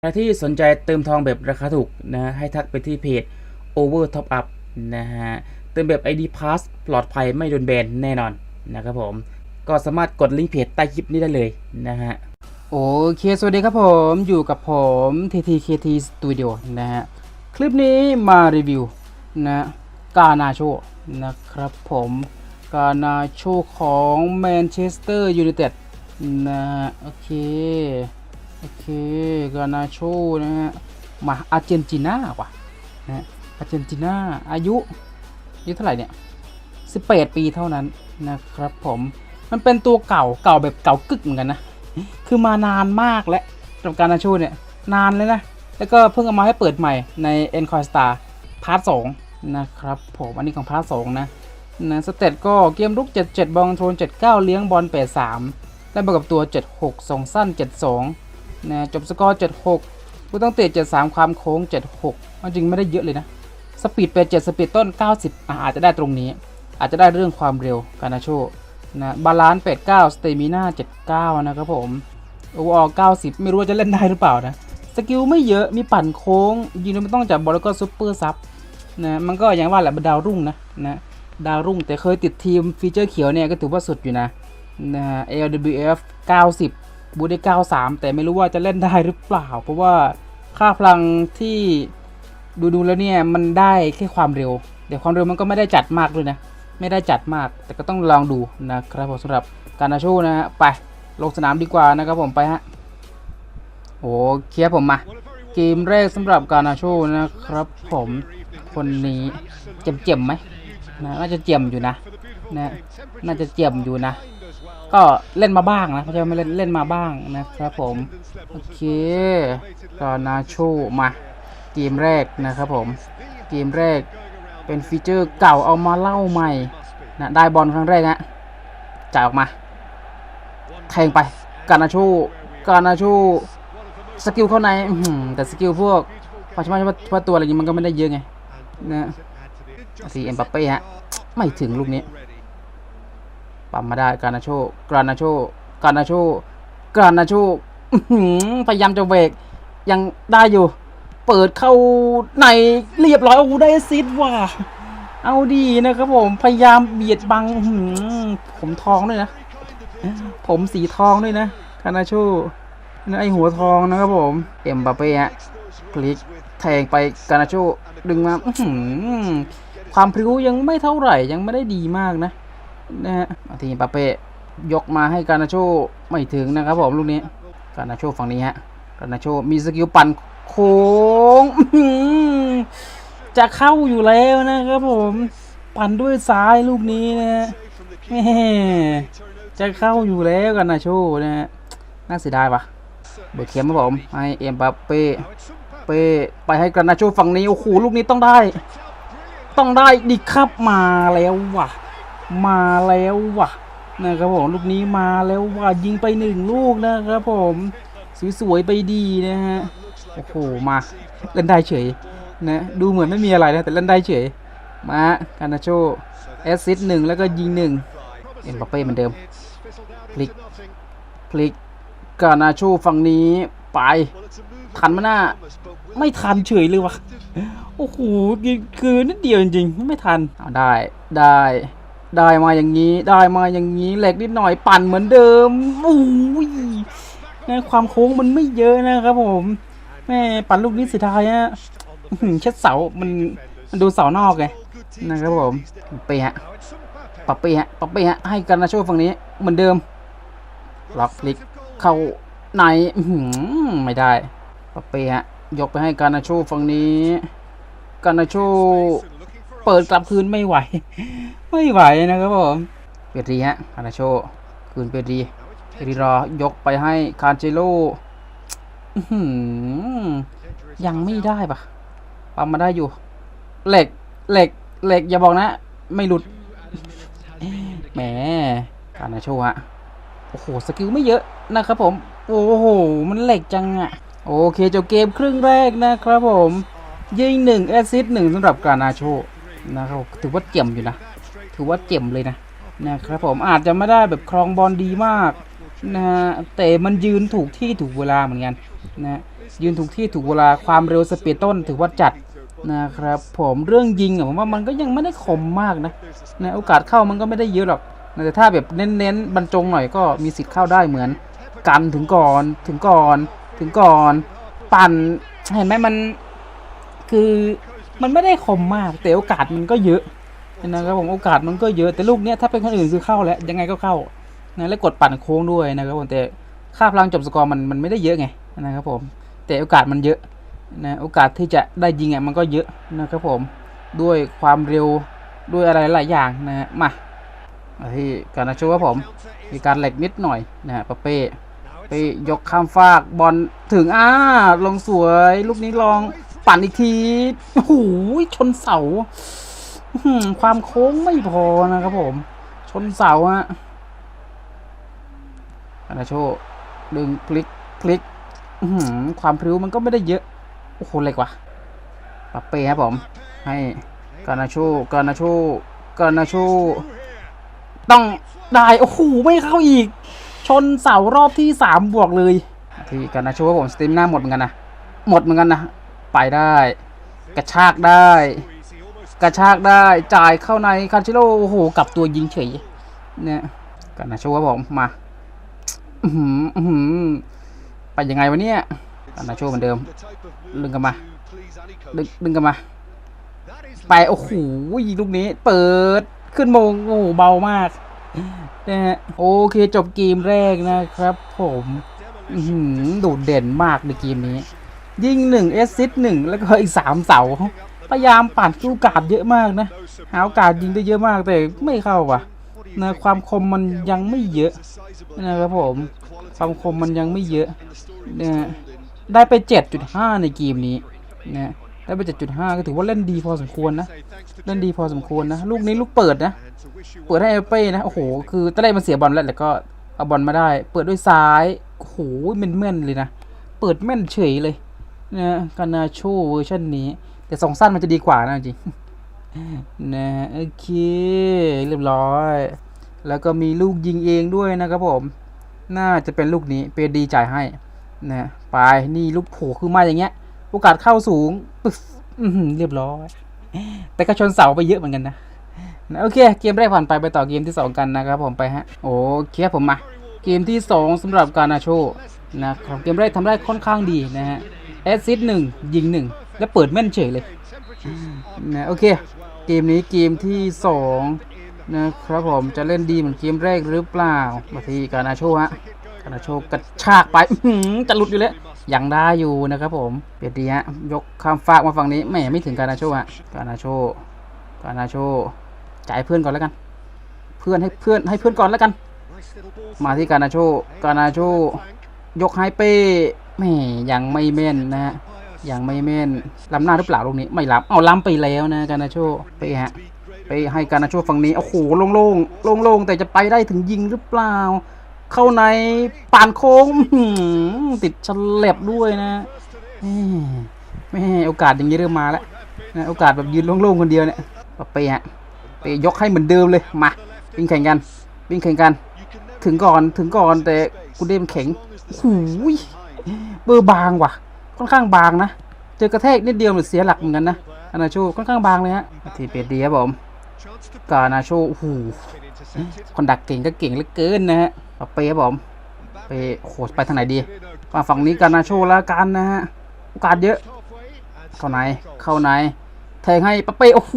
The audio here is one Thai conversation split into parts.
ใครที่สนใจเติมทองแบบราคาถูกนะให้ทักไปที่เพจ Over Top Up นะฮะเติมแบบ ID Pass ปลอดภัยไม่โดนแบนแน่นอนนะครับผม ก็สามารถกดลิงก์เพจใต้คลิปนี้ได้เลยนะฮะโอเค สวัสดีครับผมอยู่กับผม TTKT Studio นะฮะคลิปนี้มารีวิวนะกานาโชนะครับผมกานาโชของแมนเชสเตอร์ยูไนเต็ดนะฮะโอเค โอเคกานาโชนะฮะมาอาร์เจนตินาว่ะนะฮะอาร์เจนตินาอายุอายุเท่าไหร่เนี่ย18ปีเท่านั้นนะครับผมมันเป็นตัวเก่าเก่าแบบเก่ากึกเหมือนกันนะ คือมานานมากแล้วกับการนาชูเนี่ยนานเลยนะ แล้วก็เพิ่งเอามาให้เปิดใหม่ใน e n c o r Star พาร์ทสนะครับผมอันนี้ของพาร์ทสนะนะสเตตก็เกมลุก 77 บอลโทน 79 เลี้ยงบอล 83 และบวกกับตัว 76ส่งสั้น 72 นะจบสกอร์ 76 ผู้ต้องเตะ 73 ความโค้ง 76จริงไม่ได้เยอะเลยนะ สปีดเป็น7สปีดต้น 90อะอาจจะได้ตรงนี้ อาจจะได้เรื่องความเร็วกานาโชนะบาลานซ์89 สเตมิน่า 79 นะครับผมโอเวอร์90 ไม่รู้ว่าจะเล่นได้หรือเปล่านะ สกิลไม่เยอะมีปั่นโค้ง ยิงโดยไม่ต้องจับบอลแล้วก็ซุปเปอร์ซับนะมันก็อย่างว่าแหละเป็นดาวรุ่งนะนะดาวรุ่งแต่เคยติดทีมฟีเจอร์เขียวเนี่ยก็ถือว่าสุดอยู่นะนะฮะ LWF 90 บูได้ 93 แต่ไม่รู้ว่าจะเล่นได้หรือเปล่า เพราะว่าค่าพลังที่ดูดูแล้วเนี่ยมันได้แค่ความเร็ว เดี๋ยวความเร็วมันก็ไม่ได้จัดมากด้วยนะ ไม่ได้จัดมาก แต่ก็ต้องลองดูนะครับผมสำหรับการนาโชนะฮะไปลงสนามดีกว่านะครับผมไปฮะโอเคครับผมมาเกมแรกสำหรับการนาโชนะครับผมคนนี้เจ็มเจ็มๆไหมนะน่าจะเจ็มอยู่นะนะน่าจะเจ็มอยู่นะ ก็เล่นมาบ้างนะไม่ใช่ว่าไม่เล่นเล่นมาบ้างนะครับผม โอเคกานาโชมาเกมแรกนะครับผมเกมแรกเป็นฟีเจอร์เก่าเอามาเล่าใหม่นะได้บอลครั้งแรกฮะจ่ายออกมาแทงไปกานาโชกานาโชสกิลเข้าในแต่สกิลพวกพอช่ไหมาว่าตัวอะไรอย่างงี้มันก็ไม่ได้เยอะไงนะสีเอ็มบัปเป้ฮะไม่ถึงลูกนี้ ปั๊มมาได้การนาโชกรานาโชกานาโชกรานาโชพยายามจะเวกยังได้อยู่ เปิดเข้าในเรียบร้อยโอ้โหได้ซิดว่ะเอาดีนะครับผมพยายามเบียดบังผมทองด้วยนะ ผมสีทองด้วยนะกานาโชไอหัวทองนะครับผม เอ็มบัปเป้ฮะพลิกแทงไปกานาโชดึงมาความพริ้วยังไม่เท่าไหร่ยังไม่ได้ดีมากนะ นะฮะอาทีปาเป้ยกมาให้การนาโชไม่ถึงนะครับผมลูกนี้การนาโชฝั่งนี้ฮะการนาโชมีสกิลปั่นโค้งจะเข้าอยู่แล้วนะครับผมปั่นด้วยซ้ายลูกนี้นะฮะจะเข้าอยู่แล้วกันนาโชนะฮะน่าเสียดายปะเบิร์ดเข็มครับผมให้เอ็มบัปเป้เป้ไปให้กรานาโชฝั่งนี้โอ้โหลูกนี้ต้องได้ ต้องได้ดิครับมาแล้วว่ะ มาแล้วว่ะนะครับผมลูกนี้มาแล้วว่ะยิงไปหนึ่งลูกนะครับผมสวยๆไปดีนะฮะโอ้โหมาเล่นได้เฉยนะดูเหมือนไม่มีอะไรนะแต่เล่นได้เฉยมาคานาโชแอสซิสหนึ่งแล้วก็ยิงหนึ่งเอ็มบัปเป้เหมือนเดิมพลิกพลิกกานาโชฝั่งนี้ไปทันมาหน้า ไม่ทันเฉยเลยวะโอ้โหคือนิดเดียวจริงๆ ไม่ทันเอาได้ได้ ได้มาอย่างนี้ได้มาอย่างนี้เหล็กนิดหน่อยปั่นเหมือนเดิมโอ้ยนะความโค้งมันไม่เยอะนะครับผมแม่ปั่นลูกนี้เสียดายฮะเช็ดเสามันมันดูเสานอกไงนะครับผมเปะฮะปับเปะฮะปับเปะฮะให้กันนะโชว์ฝั่งนี้เหมือนเดิมล็อกพลิกเข้าในหือไม่ได้ปับเปะฮะยกไปให้การนาโชฝั่งนี้การนาโช เปิดกลับคืนไม่ไหว ไม่ไหวนะครับผมเปรีฮะคานาโชคืนเปรีเปรีรอยกไปให้คานเจโลยังไม่ได้ปะปั๊มมาได้อยู่ เหล็กเหล็กเหล็กอย่าบอกนะ ไม่หลุดแหมคานาโชฮะโอ้โหสกิลไม่เยอะนะครับผม โอ้โห มันเหล็กจังอะโอเคจบเกมครึ่งแรกนะครับผม ยิงหนึ่งแอซิสหนึ่งสำหรับกานาโช นะครับถือว่าเจ็มอยู่นะ ถือว่าเจ็มเลยนะนะครับผมอาจจะไม่ได้แบบครองบอลดีมากนะฮะแต่มันยืนถูกที่ถูกเวลาเหมือนกันนะยืนถูกที่ถูกเวลาความเร็วสปีดต้นถือว่าจัดนะครับผมเรื่องยิงอะผมว่ามันก็ยังไม่ได้คมมากนะนะโอกาสเข้ามันก็ไม่ได้เยอะหรอกแต่ถ้าแบบเน้นๆบรรจงหน่อยก็มีสิทธิ์เข้าได้เหมือน กันถึงก่อนถึงก่อน ถึงก่อน ปั่นเห็นไหมมันคือ มันไม่ได้คมมาก แต่โอกาสมันก็เยอะนะครับผมโอกาสมันก็เยอะแต่ลูกเนี้ยถ้าเป็นคนอื่นคือเข้าแล้วยังไงก็เข้านะแล้วกดปั่นโค้งด้วยนะครับผมแต่ค่าพลังจบสกอร์มันมันไม่ได้เยอะไงนะครับผมแต่โอกาสมันเยอะนะโอกาสที่จะได้ยิงอะมันก็เยอะนะครับผมด้วยความเร็วด้วยอะไรหลายอย่างนะฮะมาที่การนาโชครับผมมีการเหล็กนิดหน่อยนะฮะปเป้ไปยกข้ามฟากบอลถึงอ้าลงสวย ลูกนี้ลอง ปั่นอีกทีโอ้โหชนเสาความโค้งไม่พอนะครับผม ชนเสาฮะอานาโชดึงพลิกพลิกความพริ้วมันก็ไม่ได้เยอะ โอ้โหเล็กว่ะปาเป้ครับผม ให้กานาโชกานาโชกานาโชต้องได้ โอ้โห ไม่เข้าอีก ชนเสารอบที่สามบวกเลย ที่กันนะโชผมสตรีมหน้าหมดเหมือนกันนะ หมดเหมือนกันนะ ไปได้ กระชากได้ กระชากได้จ่ายเข้าในคันชิโร่โอ้โหกลับตัวยิงเฉยเนี่ยกันนะโชว์ว่าผมมาไปยังไงวะเนี่ยกันนะโชว์เหมือนเดิมดึงกันมาดึงดึงกันมา ไปโอ้โหลูกนี้ เปิดขึ้นโมงโอ้เบามากนะฮะโอเคจบเกมแรกนะครับ ผมหือโดดเด่นมากในเกมนี้ ยิงหนึ่งเอสซิสหนึ่งแล้วก็อีกสามเสา พยายามปั่นโอกาสเยอะมากนะ หาโอกาสยิงได้เยอะมากแต่ไม่เข้าว่ะนะความคมมันยังไม่เยอะนะครับผม ความคมมันยังไม่เยอะนะฮะได้ไป 7.5 ในเกมนี้นะได้ไป 7.5 ก็ถือว่าเล่นดีพอสมควรนะ เล่นดีพอสมควรนะ ลูกนี้ลูกเปิดนะ เปิดให้เอเป้นะ โอ้โห คือตอนแรกมันเสียบอลแล้วแต่ก็เอาบอลมาได้ เปิดด้วยซ้าย โอ้โหแม่นๆเลยนะ เปิดแม่นเฉยเลย นะกานาโชเวอร์ชันนี้ แต่สองสั้นมันจะดีกว่านะจริงนะโอเค เรียบร้อย แล้วก็มีลูกยิงเองด้วยนะครับผม น่าจะเป็นลูกนี้เปดีจ่ายให้นะไปนี่ลูกโผล่คือมาอย่างเงี้ย โอกาสเข้าสูงปึ๊บเรียบร้อย แต่ก็ชนเสาไปเยอะเหมือนกันนะนะโอเค เกมแรกผ่านไปไปต่อเกมที่ 2 กันนะครับผมไปฮะโอเคครับผมมา เกมที่ 2สำหรับการนาโชนะครับเกมแรกทำได้ค่อนข้างดีนะฮะ อสซิสหนึ่งยิงหนึ่งแล้วเปิดแม่นเฉยเลยนะโอเค เกมนี้เกมที่2นะครับผมจะเล่นดีเหมือนเกมแรกหรือเปล่ามาที่การนาโชฮะการนาโชกระชากไปจะหลุดอยู่แล้วยังได้อยู่นะครับผมเปลี่ยนดีฮะยกข้ามฟากมาฝั่งนี้แหมไม่ถึงการนาโชฮะการนาโชการนาโชจ่ายเพื่อนก่อนแล้วกัน เพื่อนให้เพื่อนให้เพื่อนก่อนแล้วกัน มาที่การนาโชการนาโชยกให้เป้ แหมยังไม่แม่นนะฮะยังไม่แม่นล้ำหน้าหรือเปล่าลูกนี้ ไม่ล้ำเอาล้ำไปแล้วนะการนาโชเป้ฮะไปให้การนาโชฝั่งนี้โอ้โหโล่งๆโล่งแต่จะไปได้ถึงยิงหรือเปล่า เข้าในป่านโค้งติดฉลับด้วยนะแม่แม่โอกาสอย่างนี้เริ่มมาแล้วนะโอกาสแบบยืนโล่งๆคนเดียวเนี่ยปะเปฮะไปยกให้เหมือนเดิมเลยมาวิ่งแข่งกันวิ่งแข่งกัน ถึงก่อนถึงก่อนแต่กูเดมแข็งโอ้ย เบอร์บางว่ะ ค่อนข้างบางนะ เจอกระแทกนิดเดียวหรือเสียหลักเหมือนกันนะอานาโชค่อนข้างบางเลยฮะทีเป็ดดีครับผมกานาโชโอ้โหคนดักเก่งก็เก่งเหลือเกินนะฮะปาเป้ครับผมไปโอ้โหไปทางไหนดีมาฝั่งนี้กันาโชแล้วกันนะฮะโอกาสเยอะ เข้าไหนเข้าไหนแทงให้ปาเป้โอ้โห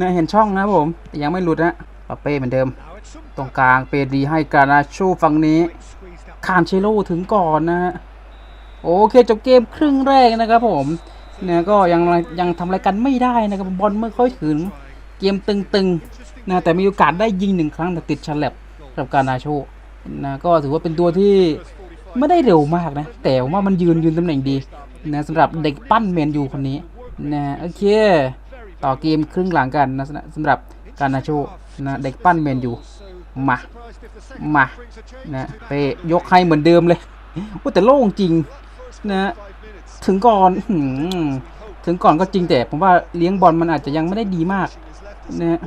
นะเห็นช่องนะผมแต่ยังไม่หลุดนะปาเป้เหมือนเดิม ตรงกลางเปดีให้กานาโชฝั่งนี้ คานเชโลถึงก่อนนะฮะโอเคจบเกมครึ่งแรกนะครับผมเนี่ยก็ยังยังทำอะไรกันไม่ได้นะครับบอลไม่ค่อยถึงเกมตึงๆนะแต่มีโอกาสได้ยิงหนึ่งครั้งแต่ติดฉลับกับการนาโชนะก็ถือว่าเป็นตัวที่ไม่ได้เร็วมากนะ แต่ว่ามันยืนยืนตำแหน่งดีนะสำหรับเด็กปั้นแมนยูคนนี้นะโอเค ต่อเกมครึ่งหลังกันนะสำหรับการนาโชนะเด็กปั้นแมนยูมา มานะไปยกให้เหมือนเดิมเลยว่าแต่โล่งจริงนะถึงก่อนถึงก่อนก็จริงแต่ผมว่าเลี้ยงบอลมันอาจจะยังไม่ได้ดีมากนี่ย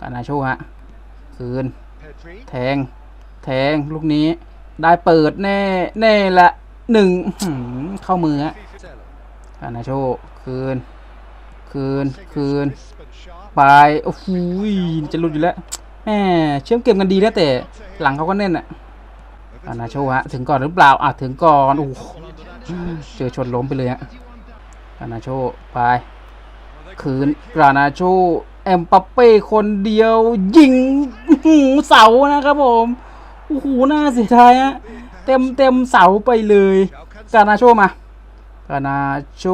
กานาโชฮะคืน แทง แทงลูกนี้ ได้เปิดแน่แน่ละหนึ่งเข้ามือฮะกานาโชคืน คืน คืน ไป โอ้โหยจะหลุดอยู่แล้ว แมเชื่อมเกมกันดีนะแต่หลังเขาก็แน่นอะกานาโชฮะถึงก่อนหรือเปล่าอะถึงก่อนโอ้เจอชนล้มไปเลยฮะกานาโชไปคืนกรานาโชเอ็มปัปเป้คนเดียวยิงหือเสานะครับผมโอ้โหน่าเสียดายฮะเต็มเต็มเสาไปเลยกานาโชมากานาโช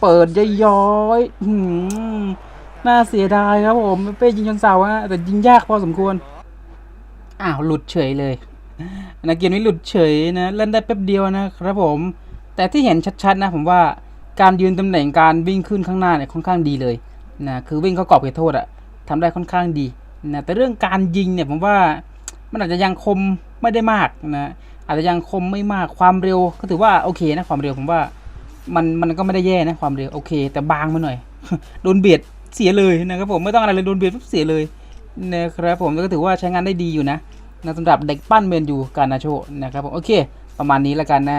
เปิดย้อยๆหืม น่าเสียดายครับผมเป้ยิงชนเสาฮะแต่ยิงยากพอสมควร อ้าวหลุดเฉยเลยนักเกมนี้หลุดเฉยนะเล่นได้แป๊บเดียวนะครับผม แต่ที่เห็นชัดๆนะผมว่าการยืนตำแหน่งการวิ่งขึ้นข้างหน้าเนี่ยค่อนข้างดีเลยนะคือวิ่งเข้ากรอบเขตโทษอะทำได้ค่อนข้างดีนะแต่เรื่องการยิงเนี่ยผมว่ามันอาจจะยังคมไม่ได้มากนะอาจจะยังคมไม่มากความเร็วก็ถือว่าโอเคนะความเร็วผมว่ามันมันก็ไม่ได้แย่นะความเร็วโอเค แต่บางมาหน่อยโดนเบียด เสียเลยนะครับผมไม่ต้องอะไรเลยโดนเบียดปุ๊บเสียเลยนะครับผมก็ถือว่าใช้งานได้ดีอยู่นะนะสำหรับเด็กปั้นเมนยูการนาโชนะครับผมโอเค ประมาณนี้แล้วกันนะ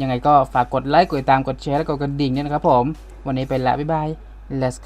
ยังไงก็ฝากกดไลค์กดติดตามกดแชร์และกดกระดิ่งเนี่ยนะครับผมวันนี้ไปแล้วบ๊ายบาย let's